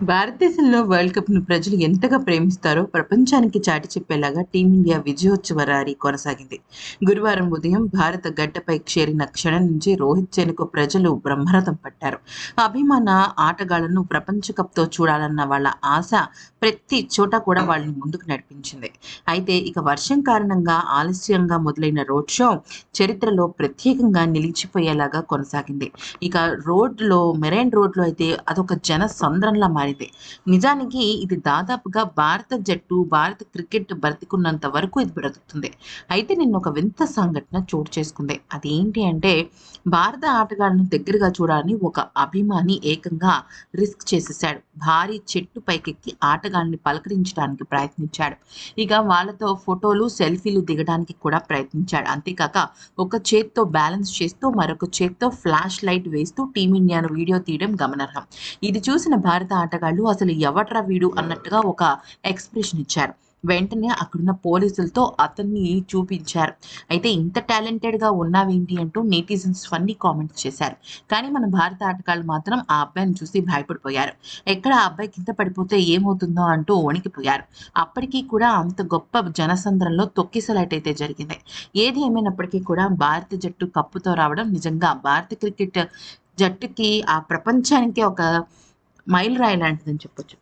భారతదేశంలో వరల్డ్ కప్‌ను ప్రజలు ఎంతగా ప్రేమిస్తారో ప్రపంచానికి చాటి చెప్పేలాగా టీమిండియా విజయోత్సవ రారి కొనసాగింది. గురువారం ఉదయం భారత గడ్డపై చేరిన క్షణం నుంచి రోహిత్ సేనకు ప్రజలు బ్రహ్మరథం పట్టారు. అభిమాన ఆటగాళ్ళను ప్రపంచ కప్‌తో చూడాలన్న వాళ్ళ ఆశ ప్రతి చోట కూడా వాళ్ళని ముందుకు నడిపించింది. అయితే ఇక వర్షం కారణంగా ఆలస్యంగా మొదలైన రోడ్ షో చరిత్రలో ప్రత్యేకంగా నిలిచిపోయేలాగా కొనసాగింది. ఇక రోడ్‌లో మెరైన్ రోడ్‌లో అయితే అదొక జన సంద్రంలా మారింది. నిజానికి ఇది దాదాపుగా భారత జట్టు, భారత క్రికెట్ బ్రతికున్నంత వరకు ఇది బ్రతుకుతుంది. అయితే నిన్న ఒక వింత సంఘటన చోటు చేసుకుంది. అదేంటి అంటే భారత ఆటగాళ్ళను దగ్గరగా చూడాలని ఒక అభిమాని ఏకంగా రిస్క్ చేసేసాడు. భారీ చెట్టు పైకెక్కి ఆటగాళ్ళని పలకరించడానికి ప్రయత్నించాడు. ఇక వాళ్ళతో ఫోటోలు, సెల్ఫీలు దిగడానికి కూడా ప్రయత్నించాడు. అంతేకాక ఒక చేత్తో బ్యాలెన్స్ చేస్తూ మరొక చేత్తో ఫ్లాష్ లైట్ వేస్తూ టీమిండియాను వీడియో తీయడం గమనార్హం. ఇది చూసిన భారత ఆటగాళ్ళు అసలు ఎవట్రా వీడు అన్నట్టుగా ఒక ఎక్స్‌ప్రెషన్ ఇచ్చారు. వెంటనే అక్కడున్న పోలీసులతో అతన్ని చూపించారు. అయితే ఇంత టాలెంటెడ్‌గా ఉన్నావేంటి అంటూ నెటిజన్స్ ఫన్నీ కామెంట్స్ చేశారు. కానీ మన భారత ఆటగాళ్ళు మాత్రం ఆ అబ్బాయిని చూసి భయపడిపోయారు. ఎక్కడ ఆ అబ్బాయి కింద పడిపోతే ఏమవుతుందో అంటూ వణికిపోయారు. అప్పటికీ కూడా అంత గొప్ప జనసంద్రంలో అయితే జరిగింది. ఏది ఏమైనప్పటికీ కూడా భారత జట్టు కప్పుతో రావడం నిజంగా భారత క్రికెట్ జట్టుకి ఆ ప్రపంచానికి ఒక మైలురాయి లాంటిదని చెప్పొచ్చు.